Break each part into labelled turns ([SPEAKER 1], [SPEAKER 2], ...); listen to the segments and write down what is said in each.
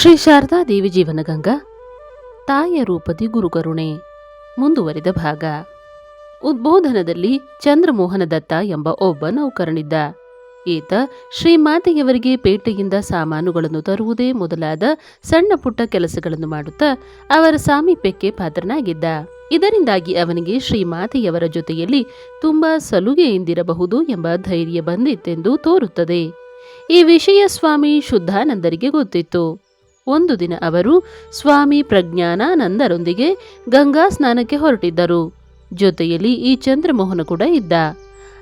[SPEAKER 1] ಶ್ರೀ ಶಾರದಾ ದೇವಿ ಜೀವನಗಂಗಾ ತಾಯಿಯ ರೂಪದಿ ಗುರುಕರುಣೆ, ಮುಂದುವರಿದ ಭಾಗ. ಉದ್ಬೋಧನದಲ್ಲಿ ಚಂದ್ರಮೋಹನ ದತ್ತ ಎಂಬ ಒಬ್ಬ ನೌಕರನಿದ್ದ. ಈತ ಶ್ರೀಮಾತೆಯವರಿಗೆ ಪೇಟೆಯಿಂದ ಸಾಮಾನುಗಳನ್ನು ತರುವುದೇ ಮೊದಲಾದ ಸಣ್ಣ ಪುಟ್ಟ ಕೆಲಸಗಳನ್ನು ಮಾಡುತ್ತಾ ಅವರ ಸಾಮೀಪ್ಯಕ್ಕೆ ಪಾತ್ರನಾಗಿದ್ದ. ಇದರಿಂದಾಗಿ ಅವನಿಗೆ ಶ್ರೀಮಾತೆಯವರ ಜೊತೆಯಲ್ಲಿ ತುಂಬಾ ಸಲುಗೆಯಿಂದಿರಬಹುದು ಎಂಬ ಧೈರ್ಯ ಬಂದಿತ್ತೆಂದು ತೋರುತ್ತದೆ. ಈ ವಿಷಯ ಸ್ವಾಮಿ ಶುದ್ಧಾನಂದರಿಗೆ ಗೊತ್ತಿತ್ತು. ಒಂದು ದಿನ ಅವರು ಸ್ವಾಮಿ ಪ್ರಜ್ಞಾನಾನಂದರೊಂದಿಗೆ ಗಂಗಾ ಸ್ನಾನಕ್ಕೆ ಹೊರಟಿದ್ದರು. ಜೊತೆಯಲ್ಲಿ ಈ ಚಂದ್ರಮೋಹನ ಕೂಡ ಇದ್ದ.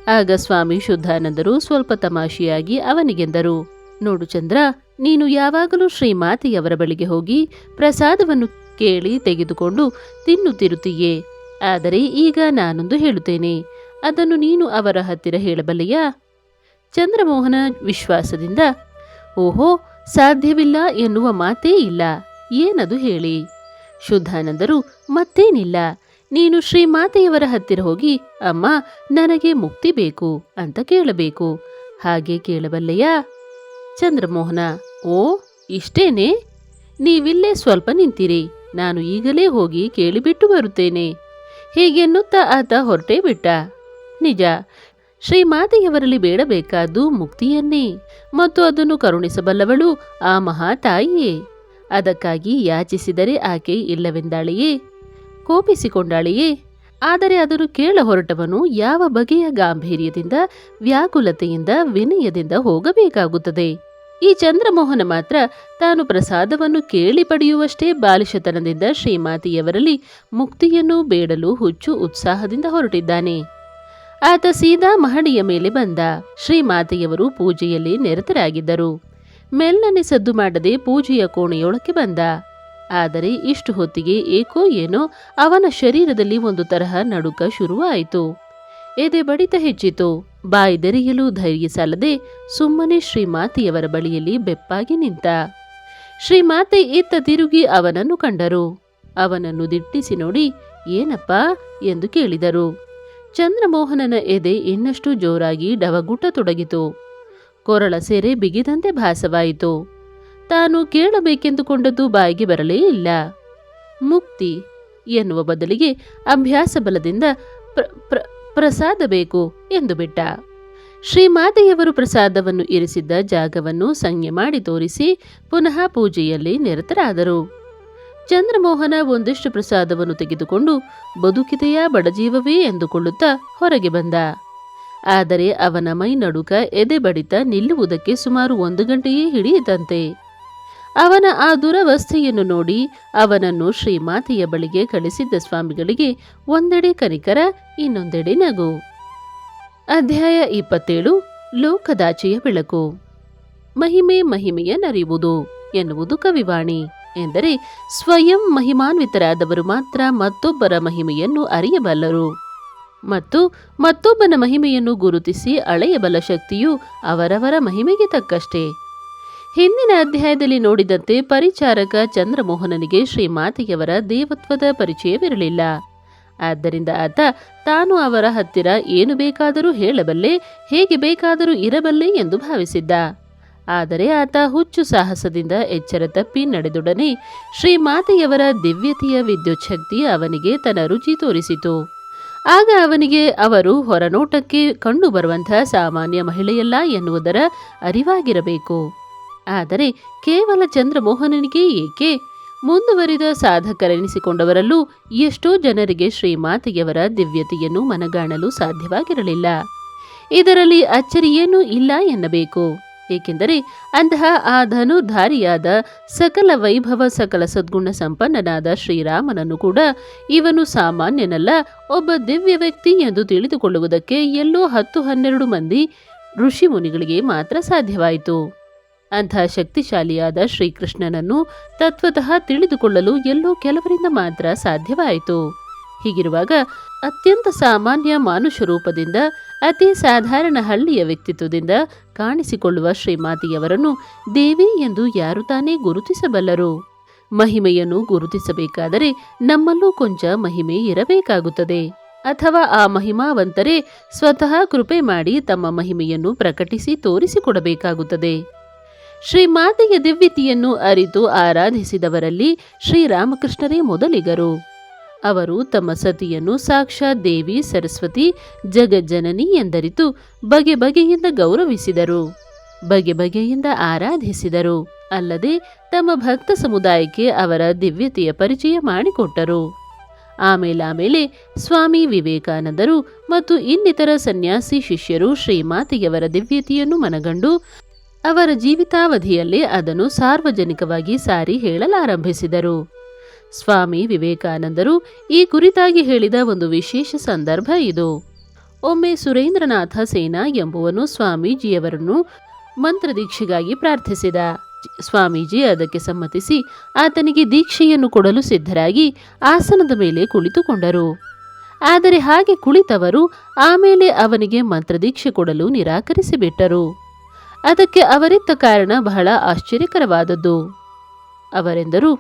[SPEAKER 1] ಆಗ ಸ್ವಾಮಿ ಶುದ್ಧಾನಂದರು ಸ್ವಲ್ಪ ತಮಾಷೆಯಾಗಿ ಅವನಿಗೆಂದರು, ನೋಡು ಚಂದ್ರ, ನೀನು ಯಾವಾಗಲೂ ಶ್ರೀಮಾತೆಯವರ ಬಳಿಗೆ ಹೋಗಿ ಪ್ರಸಾದವನ್ನು ಕೇಳಿ ತೆಗೆದುಕೊಂಡು ತಿನ್ನುತ್ತಿರುತ್ತೀಯೇ. ಆದರೆ ಈಗ ನಾನೊಂದು ಹೇಳುತ್ತೇನೆ, ಅದನ್ನು ನೀನು ಅವರ ಹತ್ತಿರ ಹೇಳಬಲ್ಲೆಯಾ? ಚಂದ್ರಮೋಹನ ವಿಶ್ವಾಸದಿಂದ, ಓಹೋ ಸಾಧ್ಯವಿಲ್ಲ ಎನ್ನುವ ಮಾತೇ ಇಲ್ಲ. ಏನದು ಹೇಳಿ? ಶುದ್ಧಾನಂದರು, ಮತ್ತೇನಿಲ್ಲ? ನೀನು ಶ್ರೀಮಾತೆಯವರ ಹತ್ತಿರ ಹೋಗಿ, ಅಮ್ಮ, ನನಗೆ ಮುಕ್ತಿ ಬೇಕು ಅಂತ ಕೇಳಬೇಕು. ಹಾಗೆ ಕೇಳಬಲ್ಲೆಯಾ? ಚಂದ್ರಮೋಹನ, ಓ, ಇಷ್ಟೇನೆ? ನೀವಿಲ್ಲೇ ಸ್ವಲ್ಪ ನಿಂತಿರಿ, ನಾನು ಈಗಲೇ ಹೋಗಿ ಕೇಳಿಬಿಟ್ಟು ಬರುತ್ತೇನೆ. ಹೀಗೆನ್ನುತ್ತಾ ಆತ ಹೊರಟೇ ಬಿಟ್ಟ. ನಿಜ ಶ್ರೀಮಾತೆಯವರಲ್ಲಿ ಬೇಡಬೇಕಾದ್ದು ಮುಕ್ತಿಯನ್ನೇ ಮತ್ತು ಅದನ್ನು ಕರುಣಿಸಬಲ್ಲವಳು ಆ ಮಹಾತಾಯಿಯೇ ಅದಕ್ಕಾಗಿ ಯಾಚಿಸಿದರೆ ಆಕೆ ಇಲ್ಲವೆಂದಾಳೆಯೇ? ಕೋಪಿಸಿಕೊಂಡಾಳೆಯೇ? ಆದರೆ ಅದನ್ನು ಕೇಳ ಹೊರಟವನು ಯಾವ ಬಗೆಯ ಗಾಂಭೀರ್ಯದಿಂದ, ವ್ಯಾಕುಲತೆಯಿಂದ, ವಿನಯದಿಂದ ಹೋಗಬೇಕಾಗುತ್ತದೆ? ಈ ಚಂದ್ರಮೋಹನ ಮಾತ್ರ ತಾನು ಪ್ರಸಾದವನ್ನು ಕೇಳಿ ಪಡೆಯುವಷ್ಟೇ ಬಾಲಿಶತನದಿಂದ ಶ್ರೀಮಾತಿಯವರಲ್ಲಿ ಮುಕ್ತಿಯನ್ನು ಬೇಡಲು ಹುಚ್ಚು ಉತ್ಸಾಹದಿಂದ ಹೊರಟಿದ್ದಾನೆ. ಆತ ಸೀದಾ ಮಹಡಿಯ ಮೇಲೆ ಬಂದ. ಶ್ರೀಮಾತೆಯವರು ಪೂಜೆಯಲ್ಲಿ ನಿರತರಾಗಿದ್ದರು. ಮೆಲ್ಲನೆ ಸದ್ದು ಮಾಡದೆ ಪೂಜೆಯ ಕೋಣೆಯೊಳಕ್ಕೆ ಬಂದ. ಆದರೆ ಇಷ್ಟು ಹೊತ್ತಿಗೆ ಏಕೋ ಏನೋ ಅವನ ಶರೀರದಲ್ಲಿ ಒಂದು ತರಹ ನಡುಕ ಶುರುವಾಯಿತು. ಎದೆ ಬಡಿತ ಹೆಚ್ಚಿತು. ಬಾಯಿದೆರೆಯಲು ಧೈರ್ಯ ಸಲ್ಲದೆ ಸುಮ್ಮನೆ ಶ್ರೀಮಾತೆಯವರ ಬಳಿಯಲ್ಲಿ ಬೆಪ್ಪಾಗಿ ನಿಂತ. ಶ್ರೀಮಾತೆ ಇತ್ತ ತಿರುಗಿ ಅವನನ್ನು ಕಂಡರು. ಅವನನ್ನು ದಿಟ್ಟಿಸಿ ನೋಡಿ, ಏನಪ್ಪಾ? ಎಂದು ಕೇಳಿದರು. ಚಂದ್ರಮೋಹನನ ಎದೆ ಇನ್ನಷ್ಟು ಜೋರಾಗಿ ಡವಗುಟ್ಟತೊಡಗಿತು. ಕೊರಳ ಸೆರೆ ಬಿಗಿದಂತೆ ಭಾಸವಾಯಿತು. ತಾನು ಕೇಳಬೇಕೆಂದುಕೊಂಡದ್ದು ಬಾಯಿಗೆ ಬರಲೇ ಇಲ್ಲ. ಮುಕ್ತಿ ಎನ್ನುವ ಬದಲಿಗೆ ಅಭ್ಯಾಸ ಬಲದಿಂದ ಪ್ರ ಪ್ರ ಪ್ರಸಾದ ಬೇಕು ಎಂದು ಬಿಟ್ಟ. ಶ್ರೀಮಾತೆಯವರು ಪ್ರಸಾದವನ್ನು ಇರಿಸಿದ್ದ ಜಾಗವನ್ನು ಸಂಜ್ಞೆ ಮಾಡಿ ತೋರಿಸಿ ಪುನಃ ಪೂಜೆಯಲ್ಲಿ ನಿರತರಾದರು. ಚಂದ್ರಮೋಹನ ಒಂದಿಷ್ಟು ಪ್ರಸಾದವನ್ನು ತೆಗೆದುಕೊಂಡು ಬದುಕಿದೆಯಾ ಬಡಜೀವವೇ ಎಂದುಕೊಳ್ಳುತ್ತಾ ಹೊರಗೆ ಬಂದ. ಆದರೆ ಅವನ ಮೈ ನಡುಕ ಎದೆ ಬಡಿತ ನಿಲ್ಲುವುದಕ್ಕೆ ಸುಮಾರು ಒಂದು ಗಂಟೆಯೇ ಹಿಡಿಯಿತಂತೆ ಅವನ ಆ ದುರವಸ್ಥೆಯನ್ನು ನೋಡಿ ಅವನನ್ನು ಶ್ರೀಮಾತೆಯ ಬಳಿಗೆ ಕಳಿಸಿದ್ದ ಸ್ವಾಮಿಗಳಿಗೆ ಒಂದೆಡೆ ಕನಿಕರ, ಇನ್ನೊಂದೆಡೆ ನಗು. ಅಧ್ಯಾಯ ಇಪ್ಪತ್ತೇಳು, ಲೋಕದಾಚೆಯ ಬೆಳಕು. ಮಹಿಮೆ ಮಹಿಮೆಯ ನರಿಯುವುದು ಎನ್ನುವುದು ಕವಿವಾಣಿ. ಎಂದರೆ ಸ್ವಯಂ ಮಹಿಮಾನ್ವಿತರಾದವರು ಮಾತ್ರ ಮತ್ತೊಬ್ಬರ ಮಹಿಮೆಯನ್ನು ಅರಿಯಬಲ್ಲರು. ಮತ್ತು ಮತ್ತೊಬ್ಬನ ಮಹಿಮೆಯನ್ನು ಗುರುತಿಸಿ ಅಳೆಯಬಲ್ಲ ಶಕ್ತಿಯು ಅವರವರ ಮಹಿಮೆಗೆ ತಕ್ಕಷ್ಟೇ. ಹಿಂದಿನ ಅಧ್ಯಾಯದಲ್ಲಿ ನೋಡಿದಂತೆ ಪರಿಚಾರಕ ಚಂದ್ರಮೋಹನನಿಗೆ ಶ್ರೀಮಾತೆಯವರ ದೇವತ್ವದ ಪರಿಚಯವಿರಲಿಲ್ಲ. ಆದ್ದರಿಂದ ಆತ ತಾನು ಅವರ ಹತ್ತಿರ ಏನು ಬೇಕಾದರೂ ಹೇಳಬಲ್ಲೆ, ಹೇಗೆ ಬೇಕಾದರೂ ಇರಬಲ್ಲೆ ಎಂದು ಭಾವಿಸಿದ್ದ. ಆದರೆ ಆತ ಹುಚ್ಚು ಸಾಹಸದಿಂದ ಎಚ್ಚರ ತಪ್ಪಿ ನಡೆದೊಡನೆ ಶ್ರೀಮಾತೆಯವರ ದಿವ್ಯತೆಯ ವಿದ್ಯುತ್ ಶಕ್ತಿ ಅವನಿಗೆ ತನ್ನ ರುಚಿ ತೋರಿಸಿತು. ಆಗ ಅವನಿಗೆ ಅವರು ಹೊರನೋಟಕ್ಕೆ ಕಂಡುಬರುವಂತಹ ಸಾಮಾನ್ಯ ಮಹಿಳೆಯಲ್ಲ ಎನ್ನುವುದರ ಅರಿವಾಗಿರಬೇಕು. ಆದರೆ ಕೇವಲ ಚಂದ್ರಮೋಹನನಿಗೆ ಏಕೆ? ಮುಂದುವರಿದ ಸಾಧಕರೆನಿಸಿಕೊಂಡವರಲ್ಲೂ ಎಷ್ಟೋ ಜನರಿಗೆ ಶ್ರೀಮಾತೆಯವರ ದಿವ್ಯತೆಯನ್ನು ಮನಗಾಣಲು ಸಾಧ್ಯವಾಗಿರಲಿಲ್ಲ. ಇದರಲ್ಲಿ ಅಚ್ಚರಿಯೇನೂ ಇಲ್ಲ ಎನ್ನಬೇಕು. ಏಕೆಂದರೆ ಅಂತಹ ಆ ಧನುಧಾರಿಯಾದ ಸಕಲ ವೈಭವ, ಸಕಲ ಸದ್ಗುಣ ಸಂಪನ್ನನಾದ ಶ್ರೀರಾಮನನ್ನು ಕೂಡ ಇವನು ಸಾಮಾನ್ಯನಲ್ಲ, ಒಬ್ಬ ದಿವ್ಯ ವ್ಯಕ್ತಿ ಎಂದು ತಿಳಿದುಕೊಳ್ಳುವುದಕ್ಕೆ ಎಲ್ಲೋ ಹತ್ತು ಹನ್ನೆರಡು ಮಂದಿ ಋಷಿ ಮುನಿಗಳಿಗೆ ಮಾತ್ರ ಸಾಧ್ಯವಾಯಿತು. ಅಂಥ ಶಕ್ತಿಶಾಲಿಯಾದ ಶ್ರೀಕೃಷ್ಣನನ್ನು ತತ್ವತಃ ತಿಳಿದುಕೊಳ್ಳಲು ಎಲ್ಲೋ ಕೆಲವರಿಂದ ಮಾತ್ರ ಸಾಧ್ಯವಾಯಿತು. ಹೀಗಿರುವಾಗ ಅತ್ಯಂತ ಸಾಮಾನ್ಯ ಮಾನುಷ ರೂಪದಿಂದ ಅತಿ ಸಾಧಾರಣ ಹಳ್ಳಿಯ ವ್ಯಕ್ತಿತ್ವದಿಂದ ಕಾಣಿಸಿಕೊಳ್ಳುವ ಶ್ರೀಮಾತಿಯವರನ್ನು ದೇವಿ ಎಂದು ಯಾರು ತಾನೇ ಗುರುತಿಸಬಲ್ಲರು. ಮಹಿಮೆಯನ್ನು ಗುರುತಿಸಬೇಕಾದರೆ ನಮ್ಮಲ್ಲೂ ಕೊಂಚ ಮಹಿಮೆ ಇರಬೇಕಾಗುತ್ತದೆ. ಅಥವಾ ಆ ಮಹಿಮಾವಂತರೇ ಸ್ವತಃ ಕೃಪೆ ಮಾಡಿ ತಮ್ಮ ಮಹಿಮೆಯನ್ನು ಪ್ರಕಟಿಸಿ ತೋರಿಸಿಕೊಡಬೇಕಾಗುತ್ತದೆ. ಶ್ರೀಮಾತೆಯ ದಿವ್ಯತೆಯನ್ನು ಅರಿತು ಆರಾಧಿಸಿದವರಲ್ಲಿ ಶ್ರೀರಾಮಕೃಷ್ಣರೇ ಮೊದಲಿಗರು. ಅವರು ತಮ್ಮ ಸತಿಯನ್ನು ಸಾಕ್ಷಾತ್ ದೇವಿ ಸರಸ್ವತಿ ಜಗಜ್ಜನನಿ ಎಂದರಿತು ಬಗೆ ಬಗೆಯಿಂದ ಗೌರವಿಸಿದರು. ಬಗೆ ಬಗೆಯಿಂದ ಆರಾಧಿಸಿದರು. ಅಲ್ಲದೆ ತಮ್ಮ ಭಕ್ತ ಸಮುದಾಯಕ್ಕೆ ಅವರ ದಿವ್ಯತೆಯ ಪರಿಚಯ ಮಾಡಿಕೊಟ್ಟರು. ಆಮೇಲಾಮೇಲೆ ಸ್ವಾಮಿ ವಿವೇಕಾನಂದರು ಮತ್ತು ಇನ್ನಿತರ ಸನ್ಯಾಸಿ ಶಿಷ್ಯರು ಶ್ರೀಮಾತೆಯವರ ದಿವ್ಯತೆಯನ್ನು ಮನಗಂಡು ಅವರ ಜೀವಿತಾವಧಿಯಲ್ಲೇ ಅದನ್ನು ಸಾರ್ವಜನಿಕವಾಗಿ ಸಾರಿ ಹೇಳಲಾರಂಭಿಸಿದರು. ಸ್ವಾಮಿ ವಿವೇಕಾನಂದರು ಈ ಕುರಿತಾಗಿ ಹೇಳಿದ ಒಂದು ವಿಶೇಷ ಸಂದರ್ಭ ಇದು. ಒಮ್ಮೆ ಸುರೇಂದ್ರನಾಥ ಸೇನಾ ಎಂಬುವನು ಸ್ವಾಮೀಜಿಯವರನ್ನು ಮಂತ್ರದೀಕ್ಷೆಗಾಗಿ ಪ್ರಾರ್ಥಿಸಿದ. ಸ್ವಾಮೀಜಿ ಅದಕ್ಕೆ ಸಮ್ಮತಿಸಿ ಆತನಿಗೆ ದೀಕ್ಷೆಯನ್ನು ಕೊಡಲು ಸಿದ್ಧರಾಗಿ ಆಸನದ ಮೇಲೆ ಕುಳಿತುಕೊಂಡರು. ಆದರೆ ಹಾಗೆ ಕುಳಿತವರು ಆಮೇಲೆ ಅವನಿಗೆ ಮಂತ್ರದೀಕ್ಷೆ ಕೊಡಲು ನಿರಾಕರಿಸಿಬಿಟ್ಟರು. ಅದಕ್ಕೆ ಅವರಿತ್ತ ಕಾರಣ ಬಹಳ ಆಶ್ಚರ್ಯಕರವಾದದ್ದು. ಅವರೆಂದರು,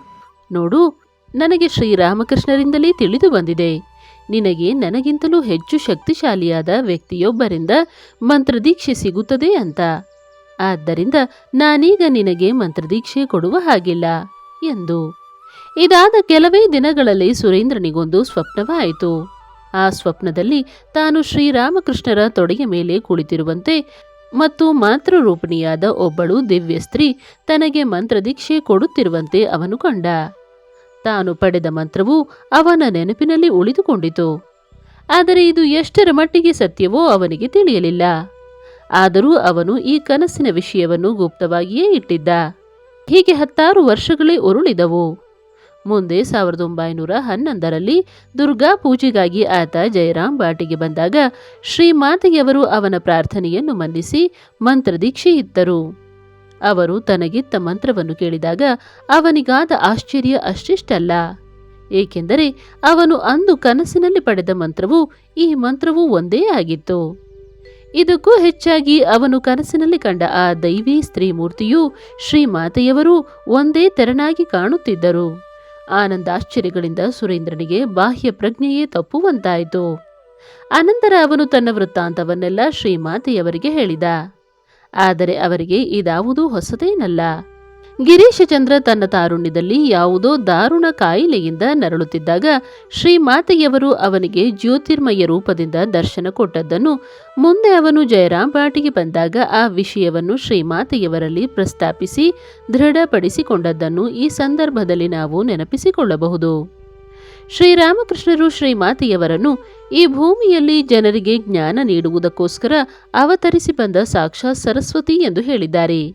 [SPEAKER 1] ನೋಡು ನನಗೆ ಶ್ರೀರಾಮಕೃಷ್ಣರಿಂದಲೇ ತಿಳಿದು ಬಂದಿದೆ. ನಿನಗೆ ನನಗಿಂತಲೂ ಹೆಚ್ಚು ಶಕ್ತಿಶಾಲಿಯಾದ ವ್ಯಕ್ತಿಯೊಬ್ಬರಿಂದ ಮಂತ್ರದೀಕ್ಷೆ ಸಿಗುತ್ತದೆ ಅಂತ. ಆದ್ದರಿಂದ ನಾನೀಗ ನಿನಗೆ ಮಂತ್ರದೀಕ್ಷೆ ಕೊಡುವ ಹಾಗಿಲ್ಲ, ಎಂದು. ಇದಾದ ಕೆಲವೇ ದಿನಗಳಲ್ಲಿ ಸುರೇಂದ್ರನಿಗೊಂದು ಸ್ವಪ್ನವಾಯಿತು. ಆ ಸ್ವಪ್ನದಲ್ಲಿ ತಾನು ಶ್ರೀರಾಮಕೃಷ್ಣರ ತೊಡೆಯ ಮೇಲೆ ಕುಳಿತಿರುವಂತೆ ಮತ್ತು ಮಾತೃರೂಪಿಣಿಯಾದ ಒಬ್ಬಳು ದಿವ್ಯ ಸ್ತ್ರೀ ತನಗೆ ಮಂತ್ರದೀಕ್ಷೆ ಕೊಡುತ್ತಿರುವಂತೆ ಅವನು ಕಂಡ. ತಾನು ಪಡೆದ ಮಂತ್ರವು ಅವನ ನೆನಪಿನಲ್ಲಿ ಉಳಿದುಕೊಂಡಿತು. ಆದರೆ ಇದು ಎಷ್ಟರ ಮಟ್ಟಿಗೆ ಸತ್ಯವೋ ಅವನಿಗೆ ತಿಳಿಯಲಿಲ್ಲ. ಆದರೂ ಅವನು ಈ ಕನಸಿನ ವಿಷಯವನ್ನು ಗುಪ್ತವಾಗಿಯೇ ಇಟ್ಟಿದ್ದ. ಹೀಗೆ ಹತ್ತಾರು ವರ್ಷಗಳೇ ಉರುಳಿದವು. ಮುಂದೆ ಸಾವಿರದ ಒಂಬೈನೂರ ಹನ್ನೊಂದರಲ್ಲಿ ದುರ್ಗಾ ಪೂಜೆಗಾಗಿ ಆತ ಜಯರಾಮ್ ಬಾಟಿಗೆ ಬಂದಾಗ ಶ್ರೀಮಾತೆಯವರು ಅವನ ಪ್ರಾರ್ಥನೆಯನ್ನು ಮನ್ನಿಸಿ ಮಂತ್ರದೀಕ್ಷೆ ಇತ್ತರು ಅವರು ತನಗಿತ್ತ ಮಂತ್ರವನ್ನು ಕೇಳಿದಾಗ ಅವನಿಗಾದ ಆಶ್ಚರ್ಯ ಅಷ್ಟಿಷ್ಟಲ್ಲ. ಏಕೆಂದರೆ ಅವನು ಅಂದು ಕನಸಿನಲ್ಲಿ ಪಡೆದ ಮಂತ್ರವು ಈ ಮಂತ್ರವು ಒಂದೇ ಆಗಿತ್ತು. ಇದಕ್ಕೂ ಹೆಚ್ಚಾಗಿ ಅವನು ಕನಸಿನಲ್ಲಿ ಕಂಡ ಆ ದೈವಿ ಸ್ತ್ರೀ ಮೂರ್ತಿಯು ಶ್ರೀಮಾತೆಯವರು ಒಂದೇ ತೆರನಾಗಿ ಕಾಣುತ್ತಿದ್ದರು. ಆನಂದಾಶ್ಚರ್ಯಗಳಿಂದ ಸುರೇಂದ್ರನಿಗೆ ಬಾಹ್ಯ ಪ್ರಜ್ಞೆಯೇ ತಪ್ಪುವಂತಾಯಿತು. ಅನಂತರ ಅವನು ತನ್ನ ವೃತ್ತಾಂತವನ್ನೆಲ್ಲ ಶ್ರೀಮಾತೆಯವರಿಗೆ ಹೇಳಿದ. ಆದರೆ ಅವರಿಗೆ ಇದಾವುದೂ ಹೊಸದೇನಲ್ಲ. ಗಿರೀಶಚಂದ್ರ ತನ್ನ ತಾರುಣ್ಯದಲ್ಲಿ ಯಾವುದೋ ದಾರುಣ ಕಾಯಿಲೆಯಿಂದ ನರಳುತ್ತಿದ್ದಾಗ ಶ್ರೀಮಾತೆಯವರು ಅವನಿಗೆ ಜ್ಯೋತಿರ್ಮಯ ರೂಪದಿಂದ ದರ್ಶನ ಕೊಟ್ಟದ್ದನ್ನು ಮುಂದೆ ಅವನು ಜಯರಾಮ್ ಪಾಟಿಗೆ ಬಂದಾಗ ಆ ವಿಷಯವನ್ನು ಶ್ರೀಮಾತೆಯವರಲ್ಲಿ ಪ್ರಸ್ತಾಪಿಸಿ ದೃಢಪಡಿಸಿಕೊಂಡದ್ದನ್ನು ಈ ಸಂದರ್ಭದಲ್ಲಿ ನಾವು ನೆನಪಿಸಿಕೊಳ್ಳಬಹುದು. ಶ್ರೀರಾಮಕೃಷ್ಣರು ಶ್ರೀಮಾತೆಯವರನ್ನು ಈ ಭೂಮಿಯಲ್ಲಿ ಜನರಿಗೆ ಜ್ಞಾನ ನೀಡುವುದಕ್ಕೋಸ್ಕರ ಅವತರಿಸಿ ಬಂದ ಸಾಕ್ಷಾತ್ ಸರಸ್ವತಿ ಎಂದು ಹೇಳಿದ್ದಾರೆ.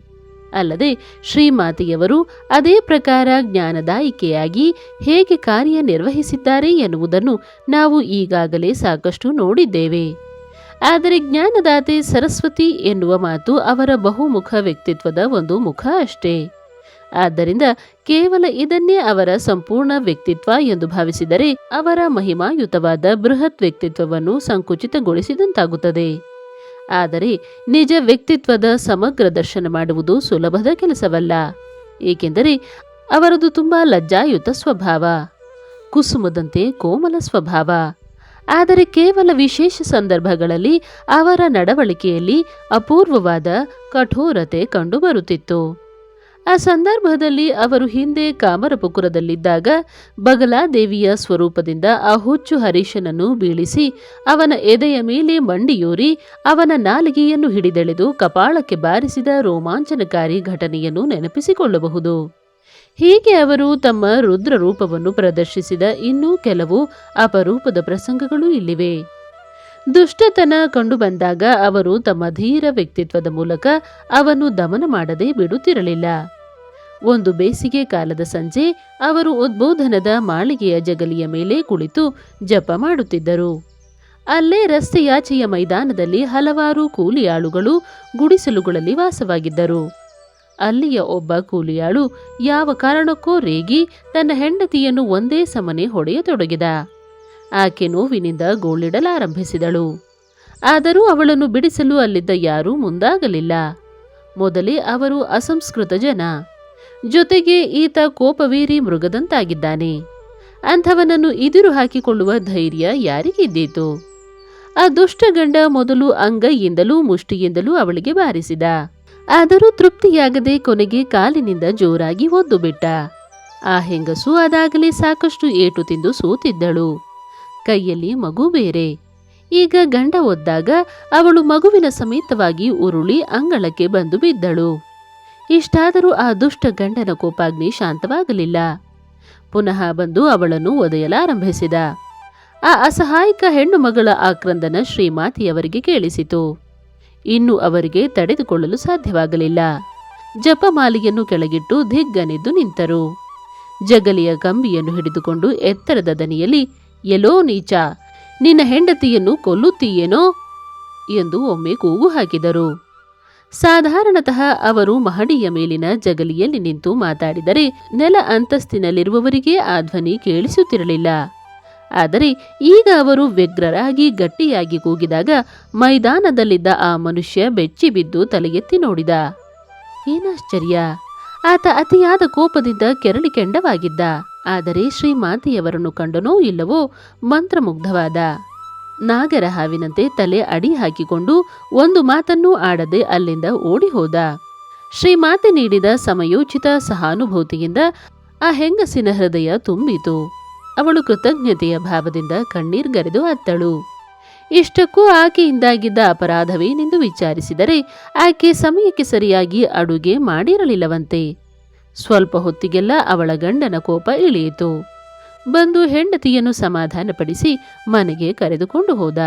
[SPEAKER 1] ಅಲ್ಲದೆ ಶ್ರೀಮಾತೆಯವರು ಅದೇ ಪ್ರಕಾರ ಜ್ಞಾನದಾಯಿಕೆಯಾಗಿ ಹೇಗೆ ಕಾರ್ಯನಿರ್ವಹಿಸಿದ್ದಾರೆ ಎನ್ನುವುದನ್ನು ನಾವು ಈಗಾಗಲೇ ಸಾಕಷ್ಟು ನೋಡಿದ್ದೇವೆ. ಆದರೆ ಜ್ಞಾನದಾತೆ ಸರಸ್ವತಿ ಎನ್ನುವ ಮಾತು ಅವರ ಬಹುಮುಖ ವ್ಯಕ್ತಿತ್ವದ ಒಂದು ಮುಖ ಅಷ್ಟೇ. ಆದ್ದರಿಂದ ಕೇವಲ ಇದನ್ನೇ ಅವರ ಸಂಪೂರ್ಣ ವ್ಯಕ್ತಿತ್ವ ಎಂದು ಭಾವಿಸಿದರೆ ಅವರ ಮಹಿಮಾಯುತವಾದ ಬೃಹತ್ ವ್ಯಕ್ತಿತ್ವವನ್ನು ಸಂಕುಚಿತಗೊಳಿಸಿದಂತಾಗುತ್ತದೆ. ಆದರೆ ನಿಜ ವ್ಯಕ್ತಿತ್ವದ ಸಮಗ್ರ ದರ್ಶನ ಮಾಡುವುದು ಸುಲಭದ ಕೆಲಸವಲ್ಲ. ಏಕೆಂದರೆ ಅವರದು ತುಂಬಾ ಲಜ್ಜಾಯುತ ಸ್ವಭಾವ, ಕುಸುಮದಂತೆ ಕೋಮಲ ಸ್ವಭಾವ. ಆದರೆ ಕೇವಲ ವಿಶೇಷ ಸಂದರ್ಭಗಳಲ್ಲಿ ಅವರ ನಡವಳಿಕೆಯಲ್ಲಿ ಅಪೂರ್ವವಾದ ಕಠೋರತೆ ಕಂಡುಬರುತ್ತಿತ್ತು. ಆ ಸಂದರ್ಭದಲ್ಲಿ ಅವರು ಹಿಂದೆ ಕಾಮರಪುಕುರದಲ್ಲಿದ್ದಾಗ ಬಗಲಾದೇವಿಯ ಸ್ವರೂಪದಿಂದ ಆ ಹುಚ್ಚು ಹರೀಶನನ್ನು ಬೀಳಿಸಿ ಅವನ ಎದೆಯ ಮೇಲೆ ಮಂಡಿಯೂರಿ ಅವನ ನಾಲಿಗೆಯನ್ನು ಹಿಡಿದೆಳೆದು ಕಪಾಳಕ್ಕೆ ಬಾರಿಸಿದ ರೋಮಾಂಚನಕಾರಿ ಘಟನೆಯನ್ನು ನೆನಪಿಸಿಕೊಳ್ಳಬಹುದು. ಹೀಗೆ ಅವರು ತಮ್ಮ ರುದ್ರ ರೂಪವನ್ನು ಪ್ರದರ್ಶಿಸಿದ ಇನ್ನೂ ಕೆಲವು ಅಪರೂಪದ ಪ್ರಸಂಗಗಳು ಇಲ್ಲಿವೆ. ದುಷ್ಟತನ ಕಂಡುಬಂದಾಗ ಅವರು ತಮ್ಮ ಧೀರ ವ್ಯಕ್ತಿತ್ವದ ಮೂಲಕ ಅವನು ದಮನ ಮಾಡದೆ ಬಿಡುತ್ತಿರಲಿಲ್ಲ. ಒಂದು ಬೇಸಿಗೆ ಕಾಲದ ಸಂಜೆ ಅವರು ಉದ್ಬೋಧನದ ಮಾಳಿಗೆಯ ಜಗಲಿಯ ಮೇಲೆ ಕುಳಿತು ಜಪ ಮಾಡುತ್ತಿದ್ದರು. ಅಲ್ಲೇ ರಸ್ತೆಯಾಚೆಯ ಮೈದಾನದಲ್ಲಿ ಹಲವಾರು ಕೂಲಿಯಾಳುಗಳು ಗುಡಿಸಲುಗಳಲ್ಲಿ ವಾಸವಾಗಿದ್ದರು. ಅಲ್ಲಿಯ ಒಬ್ಬ ಕೂಲಿಯಾಳು ಯಾವ ಕಾರಣಕ್ಕೋ ರೇಗಿ ತನ್ನ ಹೆಂಡತಿಯನ್ನು ಒಂದೇ ಸಮನೆ ಹೊಡೆಯತೊಡಗಿದ. ಆಕೆ ನೋವಿನಿಂದ ಗೋಳಿಡಲಾರಂಭಿಸಿದಳು. ಆದರೂ ಅವಳನ್ನು ಬಿಡಿಸಲು ಅಲ್ಲಿದ್ದ ಯಾರೂ ಮುಂದಾಗಲಿಲ್ಲ. ಮೊದಲೇ ಅವರು ಅಸಂಸ್ಕೃತ ಜನ. ಜೊತೆಗೆ ಈತ ಕೋಪವೀರಿ ಮೃಗದಂತಾಗಿದ್ದಾನೆ. ಅಂಥವನನ್ನು ಇದಿರು ಹಾಕಿಕೊಳ್ಳುವ ಧೈರ್ಯ ಯಾರಿಗಿದ್ದೀತು? ಆ ದುಷ್ಟ ಗಂಡ ಮೊದಲು ಅಂಗೈಯಿಂದಲೂ ಮುಷ್ಟಿಯಿಂದಲೂ ಅವಳಿಗೆ ಬಾರಿಸಿದ. ಆದರೂ ತೃಪ್ತಿಯಾಗದೆ ಕೊನೆಗೆ ಕಾಲಿನಿಂದ ಜೋರಾಗಿ ಒದ್ದು ಬಿಟ್ಟ. ಆ ಹೆಂಗಸು ಅದಾಗಲೇ ಸಾಕಷ್ಟು ಏಟು ತಿಂದು ಸೋತಿದ್ದಳು. ಕೈಯಲ್ಲಿ ಮಗು ಬೇರೆ. ಈಗ ಗಂಡ ಒದ್ದಾಗ ಅವಳು ಮಗುವಿನ ಸಮೇತವಾಗಿ ಉರುಳಿ ಅಂಗಳಕ್ಕೆ ಬಂದು ಬಿದ್ದಳು. ಇಷ್ಟಾದರೂ ಆ ದುಷ್ಟ ಗಂಡನ ಕೋಪಾಗ್ನಿ ಶಾಂತವಾಗಲಿಲ್ಲ. ಪುನಃ ಬಂದು ಅವಳನ್ನು ಒದೆಯಲಾರಂಭಿಸಿದ. ಆ ಅಸಹಾಯಕ ಹೆಣ್ಣು ಮಗಳ ಆಕ್ರಂದನ ಶ್ರೀಮಾತಿಯವರಿಗೆ ಕೇಳಿಸಿತು. ಇನ್ನು ಅವರಿಗೆ ತಡೆದುಕೊಳ್ಳಲು ಸಾಧ್ಯವಾಗಲಿಲ್ಲ. ಜಪಮಾಲೆಯನ್ನು ಕೆಳಗಿಟ್ಟು ದಿಗ್ಗನೆದ್ದು ನಿಂತರು. ಜಗಲಿಯ ಕಂಬಿಯನ್ನು ಹಿಡಿದುಕೊಂಡು ಎತ್ತರದ ದನಿಯಲ್ಲಿ ಎಲ್ಲೋ ನೀಚ, ನಿನ್ನ ಹೆಂಡತಿಯನ್ನು ಕೊಲ್ಲುತ್ತೀಯೇನೋ? ಎಂದು ಒಮ್ಮೆ ಕೂಗು ಹಾಕಿದರು. ಸಾಧಾರಣತಃ ಅವರು ಮಹಡಿಯ ಮೇಲಿನ ಜಗಲಿಯಲ್ಲಿ ನಿಂತು ಮಾತಾಡಿದರೆ ನೆಲ ಅಂತಸ್ತಿನಲ್ಲಿರುವವರಿಗೆ ಆ ಧ್ವನಿ ಕೇಳಿಸುತ್ತಿರಲಿಲ್ಲ. ಆದರೆ ಈಗ ಅವರು ವ್ಯಗ್ರರಾಗಿ ಗಟ್ಟಿಯಾಗಿ ಕೂಗಿದಾಗ ಮೈದಾನದಲ್ಲಿದ್ದ ಆ ಮನುಷ್ಯ ಬೆಚ್ಚಿ ಬಿದ್ದು ತಲೆಗೆತ್ತಿ ನೋಡಿದ. ಏನಾಶ್ಚರ್ಯ, ಆತ ಅತಿಯಾದ ಕೋಪದಿಂದ ಕೆರಳಿ ಕೆಂಡವಾಗಿದ್ದ. ಆದರೆ ಶ್ರೀಮಾತೆಯವರನ್ನು ಕಂಡನೋ ಇಲ್ಲವೋ ಮಂತ್ರಮುಗ್ಧವಾದ. ನಾಗರ ಹಾವಿನಂತೆ ತಲೆ ಅಡಿ ಹಾಕಿಕೊಂಡು ಒಂದು ಮಾತನ್ನೂ ಆಡದೆ ಅಲ್ಲಿಂದ ಓಡಿ ಹೋದ ಶ್ರೀಮಾತೆ ನೀಡಿದ ಸಮಯೋಚಿತ ಸಹಾನುಭೂತಿಯಿಂದ ಆ ಹೆಂಗಸಿನ ಹೃದಯ ತುಂಬಿತು. ಅವಳು ಕೃತಜ್ಞತೆಯ ಭಾವದಿಂದ ಕಣ್ಣೀರ್ಗರೆದು ಅತ್ತಳು. ಇಷ್ಟಕ್ಕೂ ಆಕೆಯಿಂದಾಗಿದ್ದ ಅಪರಾಧವೇನೆಂದು ವಿಚಾರಿಸಿದರೆ ಆಕೆ ಸಮಯಕ್ಕೆ ಸರಿಯಾಗಿ ಅಡುಗೆ ಮಾಡಿರಲಿಲ್ಲವಂತೆ. ಸ್ವಲ್ಪ ಹೊತ್ತಿಗೆಲ್ಲ ಅವಳ ಗಂಡನ ಕೋಪ ಇಳಿಯಿತು. ಬಂದು ಹೆಂಡತಿಯನ್ನು ಸಮಾಧಾನಪಡಿಸಿ ಮನೆಗೆ ಕರೆದುಕೊಂಡು ಹೋದ.